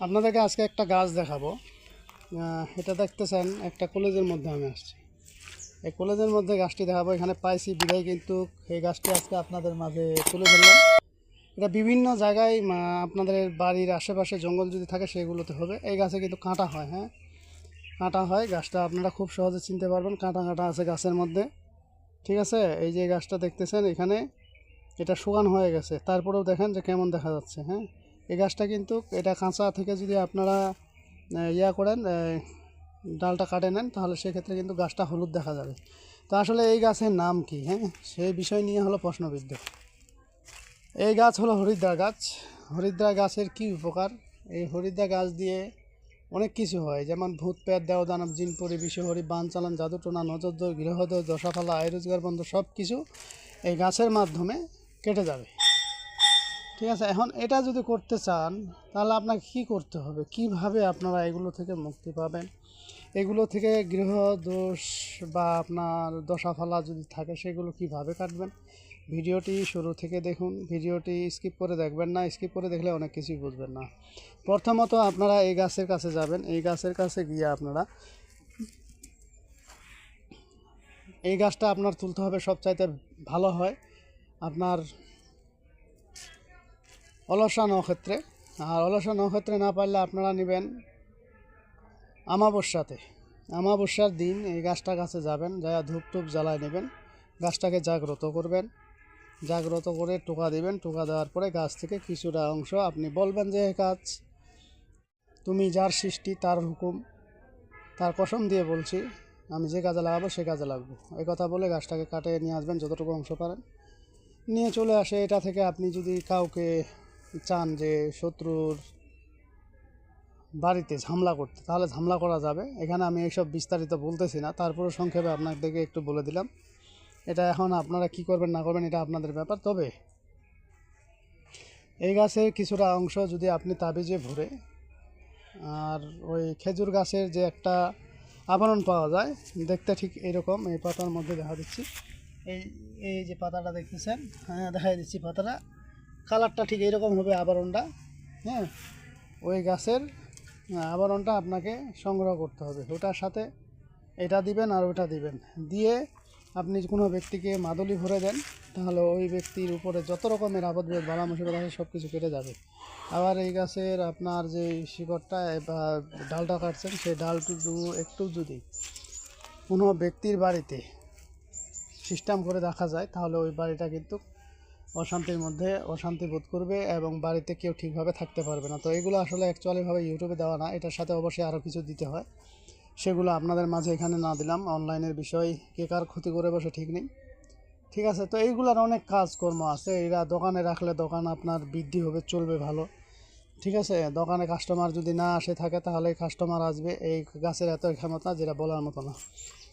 আপনাদেরকে আজকে একটা গাছ দেখাবো। এটা দেখতেছেন, একটা কলেজের মধ্যে আমি আসছি। এই কলেজের মধ্যে গাছটি দেখাবো, এখানে পাইছি বিধায় কিন্তু এই গাছটি আজকে আপনাদের মাঝে তুলে ধরলাম। এটা বিভিন্ন জায়গায় আপনাদের বাড়ির আশেপাশে জঙ্গল যদি থাকে সেগুলোতে হবে। এই গাছে কিন্তু কাঁটা হয় হ্যাঁ? কাঁটা হয়, গাছটা আপনারা খুব সহজে চিনতে পারবেন, কাঁটা কাঁটা আছে গাছের মধ্যে। ঠিক আছে? এই যে গাছটা দেখতেছেন এখানে, এটা শুকান হয়ে গেছে। তারপরেও দেখেন যে কেমন দেখা যাচ্ছে হ্যাঁ? এই গাছটা কিন্তু এটা কাঁচা থেকে যদি আপনারা ইয়া করেন ডালটা কাটে নেন, তাহলে সেক্ষেত্রে কিন্তু গাছটা হলুদ দেখা যাবে। তো আসলে এই গাছের নাম কি হ্যাঁ? সেই বিষয় নিয়ে হলো প্রশ্নবিদ্ধ। এই গাছ হলো হরিদ্রা গাছ। হরিদ্রা গাছের কি উপকার? এই হরিদ্রা গাছ দিয়ে অনেক কিছু হয়, যেমন ভূত পেট দেও দানব জিন পরি বিষহরি বান, চালান, জাদু জাদুটোনা নজরদয় গৃহদয় দশাফালা আয় রোজগার বন্ধ সব কিছু এই গাছের মাধ্যমে কেটে যাবে। ঠিক আছে, এখন এটা যদি করতে চান, তাহলে আপনাকে কী করতে হবে? কীভাবে আপনারা এগুলো থেকে মুক্তি পাবেন? এগুলো থেকে গৃহ দোষ বা আপনার দশাফালা যদি থাকে, সেগুলো কীভাবে কাটবেন? ভিডিওটি শুরু থেকে দেখুন। ভিডিওটি স্কিপ করে দেখবেন না। স্কিপ করে দেখলে অনেক কিছুই বুঝবেন না। প্রথমত আপনারা এই গাছের কাছে যাবেন। এই গাছের কাছে গিয়ে আপনারা এই গাছটা আপনার তুলতে হবে সবচাইতে ভালো হয়। আপনার অলসা নক্ষত্রে আর অলসা নক্ষত্রে না পারলে আপনারা নেবেন আমাবস্যাতে। আমাবস্যার দিন এই গাছটা কাছে যাবেন যা ধূপ টুপ জ্বালায় নেবেন। গাছটাকে জাগ্রত করবেন। জাগ্রত করে টোকা দিবেন। টোকা দেওয়ার পরে গাছ থেকে কিছুটা অংশ আপনি বলবেন যে "এ গাছ, তুমি যার সৃষ্টি, তার হুকুম, তার কসম দিয়ে বলছি, আমি যে কাজে লাগাবো, সে কাজে লাগবো। এই কথা বলে গাছটাকে কাটে নিয়ে আসবেন, যতটুকু অংশ পারেন। নিয়ে চলে আসে। এটা থেকে আপনি যদি কাউকে চান যে শত্রুর বাড়িতে ঝামলা করতে, তাহলে ঝামলা করা যাবে। এখানে আমি এইসব বিস্তারিত বলতেছি না। তারপরে সংক্ষেপে আপনাদেরকে একটু বলে দিলাম। এটা এখন আপনারা কি করবেন, না করবেন, এটা আপনাদের ব্যাপার। তবে এই গাছের কিছুটা অংশ যদি আপনি তাবিজে ভরে, আর ওই খেজুর গাছের যে একটা আবরণ পাওয়া যায়, দেখতে ঠিক এরকম। এই পাতার মধ্যে দেখা দিচ্ছি। এই এই যে পাতাটা দেখতেছেন হ্যাঁ দেখাই দিচ্ছি পাতাটা। কালারটা ঠিক এইরকম হবে আবরণটা হ্যাঁ? ওই গাছের আবরণটা আপনাকে সংগ্রহ করতে হবে। ওটার সাথে এটা দিবেন আর ওটা দিবেন। দিয়ে আপনি কোনো ব্যক্তিকে মাদলি ভরে দেন, তাহলে ওই ব্যক্তির উপরে যত রকমের বেদ বালা মুসিবত আছে সব কিছু কেটে যাবে। আবার এই গাছের আপনার যে শিকড়টা বা ডালটা কাটছেন, সেই ডালটুকু একটু যদি কোনো ব্যক্তির বাড়িতে সিস্টেম করে রাখা যায়, তাহলে ওই বাড়িটা কিন্তু অশান্তির মধ্যে অশান্তি বোধ করবে এবং বাড়িতে কেউ ঠিকভাবে থাকতে পারবে না। তো এগুলো আসলে অ্যাকচুয়ালিভাবে ইউটিউবে দেওয়া না, এটার সাথে অবশ্যই আরও কিছু দিতে হয়। সেগুলো আপনাদের মাঝে এখানে না দিলাম অনলাইনের বিষয় কে কার ক্ষতি করে বসে ঠিক নেই। ঠিক আছে, তো এইগুলার অনেক কাজকর্ম আছে, এরা দোকানে রাখলে দোকান আপনার বৃদ্ধি হবে, চলবে ভালো। ঠিক আছে, দোকানে কাস্টমার যদি না আসে থাকে তাহলে কাস্টমার আসবে, এই গাছের এত ক্ষমতা যেটা বলার মতো না।